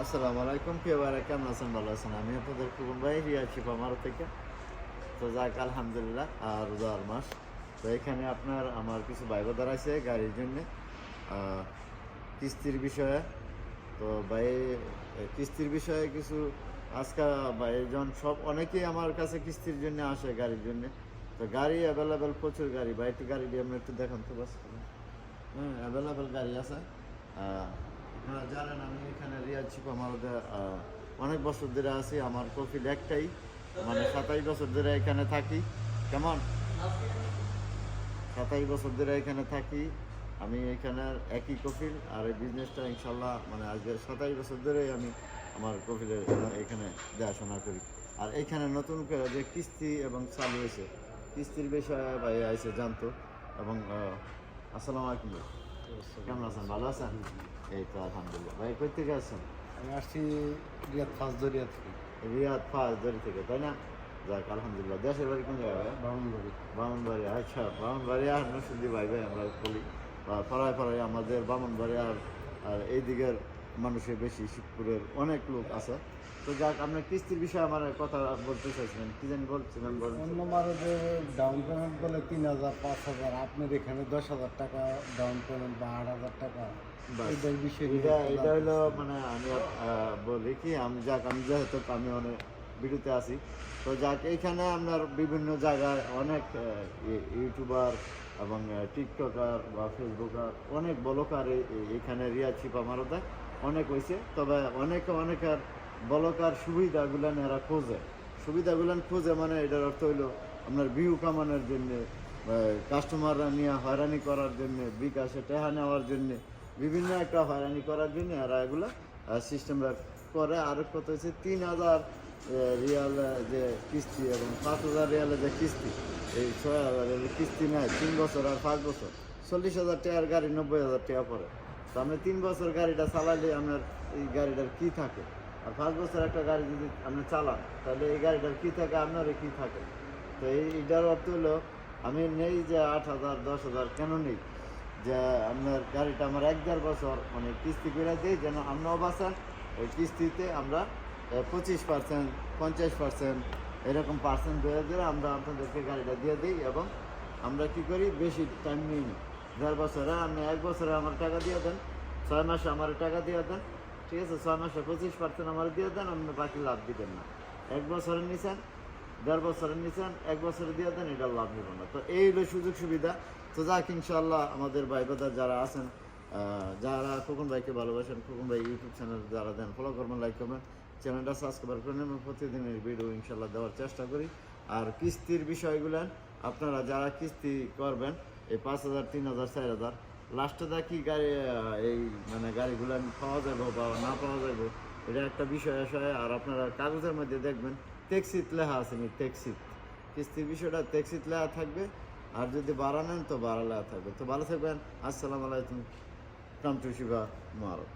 আসসালামু আলাইকুম, প্রিয় ভাইরা, কেমন আছেন? ভালো আছেন? আমি আপনাদের খুবন ভাই, রিয়া শিপামার থেকে। তো যাক, আলহামদুলিল্লাহ, আর রোজার মাস। তো এখানে আপনার আমার কিছু বাইবাদার আছে গাড়ির জন্য। কিস্তির বিষয়ে। তো ভাই কিস্তির বিষয়ে কিছু আজকে ভাইজন সব অনেকেই আমার কাছে কিস্তির জন্য আসে গাড়ির জন্য। তো গাড়ি অ্যাভেলেবেল প্রচুর গাড়ি। ভাই, একটু গাড়ি দিয়ে আপনি একটু দেখান তো, বাস হ্যাঁ অ্যাভেলেবেল গাড়ি আছে। আপনারা জানেন, আমি এখানে রিয়াজ শিপামারতে অনেক বছর ধরে আছি, আমার কফিল একটাই মানে সাতাইশ বছর ধরে এখানে থাকি। কেমন? সাতাইশ বছর ধরে এখানে থাকি, আমি এখানে একই কফিল আর এই বিজনেসটা ইনশাল্লাহ মানে আজকে সাতাইশ বছর ধরেই আমি আমার কফিলের এখানে দেখাশোনা করি। আর এখানে নতুন করে যে কিস্তি এবং চালু হয়েছে, কিস্তির বিষয়ে ভাই আইসে জানতো, এবং আসসালামু আলাইকুম। কেমন আছেন? ভালো আছেন? এই তো আলহামদুলিল্লাহ। ভাই কই থেকে আছেন? আমি আসছি রিয়াদ ফার্স্ট দরিয়া থেকে। রিয়াদ ফার্স্ট দরি থেকে তাই না? যাক আলহামদুলিল্লাহ। দেশের বাড়ি কোন জায়গায় ভাই? বামনবাড়ি। বামনবাড়ি আচ্ছা বামনবাড়ি আর নসুদ্দি ভাই ভাই আমরা বলি। পাড়ায় পাড়ায় আমাদের বামনবাড়ি আর আর এই দিকের মানুষের বেশি শিবপুরের অনেক লোক আছে। তো যাক আপনার কিস্তির বিষয়ে আমার কথা বলতে চাইছিলেন। কি জানি বলছিলেন অন্য মারে যে ডাউন পেমেন্ট বলে তিন হাজার পাঁচ হাজার আপনার এখানে দশ হাজার টাকা ডাউন পেমেন্ট বা আট হাজার টাকা। এটার বিষয়ে এটা এটা হলো মানে আমি বলি কি আমি যাক আমি যেহেতু আমি অনেক ভিডিওতে আছি। তো যাক এইখানে আপনার বিভিন্ন জায়গায় অনেক ইউটিউবার এবং টিকটকার বা ফেসবুকার অনেক বলকার এইখানে রিয়া ছিপা মারতে অনেক হয়েছে তবে অনেকে অনেকের বলকার সুবিধাগুলান এরা খোঁজে। সুবিধাগুলান খোঁজে মানে এটার অর্থ হইল আপনার ভিউ কামানোর জন্যে কাস্টমাররা নিয়ে হয়রানি করার জন্য, বিকাশে টেহা নেওয়ার জন্য, বিভিন্ন একটা হয়রানি করার জন্য এরা এগুলো সিস্টেম করে। আর কত হচ্ছে তিন হাজার রিয়াল যে কিস্তি এবং পাঁচ হাজার রিয়ালের যে কিস্তি, এই ছয় হাজারের কিস্তি নেয়, তিন বছর আর পাঁচ বছর। চল্লিশ হাজার টাকার গাড়ি নব্বই হাজার টাকা পড়ে। তো তিন বছর গাড়িটা চালালে আপনার এই গাড়িটার কি থাকে? আর পাঁচ বছর একটা গাড়ি যদি আপনি চালান তাহলে এই গাড়িটার কি থাকে আপনার কি থাকে? তো এই এটার অর্থ হলো, আমি নেই যে আট হাজার, দশ হাজার, কেন নেই? যে আপনার গাড়িটা আমার এক দেড় বছর মানে কিস্তি করে দিই, যেন আমরাও বাঁচান। ওই কিস্তিতে আমরা পঁচিশ পার্সেন্ট, পঞ্চাশ পার্সেন্ট, এরকম পার্সেন্ট ধরে ধরে আমরা আপনাদেরকে গাড়িটা দিয়ে দিই এবং আমরা কি করি, বেশি টাইম নিই না। দেড় বছরে আপনি এক বছরে আমার টাকা দিয়ে দেন, ছয় মাসে আমার টাকা দিয়ে দেন, ঠিক আছে? ছয় মাসে পঁচিশ পার্সেন্ট আমার দিয়ে দেন, আপনি বাকি লাভ দিবেন না। এক বছরের নিছেন, দেড় বছরের নিছেন, এক বছরে দিয়ে দেন এটা লাভ নিব না। তো এই হলো সুযোগ সুবিধা। তো যাক ইনশাল্লাহ আমাদের ভাই ব্রাদার যারা আছেন যারা খোকন ভাইকে ভালোবাসেন, খোকন ভাই ইউটিউব চ্যানেল যারা দেন ফলো করবেন লাইক করবেন চ্যানেলটা সাবস্ক্রাইব করে নেবেন। প্রতিদিনের ভিডিও ইনশাল্লাহ দেওয়ার চেষ্টা করি। আর কিস্তির বিষয়গুলো আপনারা যারা কিস্তি করবেন এই পাঁচ হাজার, তিন হাজার, চার হাজার। লাস্টে দা কি গাড়ি এই মানে গাড়িগুলো পাওয়া যাবে বা না পাওয়া যাবে এটা একটা বিষয় আসে। আর আপনারা কাগজের মধ্যে দেখবেন ট্যাক্সিত লেখা আছে নি টেক্সিত কিস্তির বিষয়টা ট্যাক্সিত লেখা থাকবে, আর যদি বাড়া নেন তো বাড়া লেখা থাকবে। তো ভালো থাকবেন, আসসালামু আলাইকুম কাম টু শিবা মারো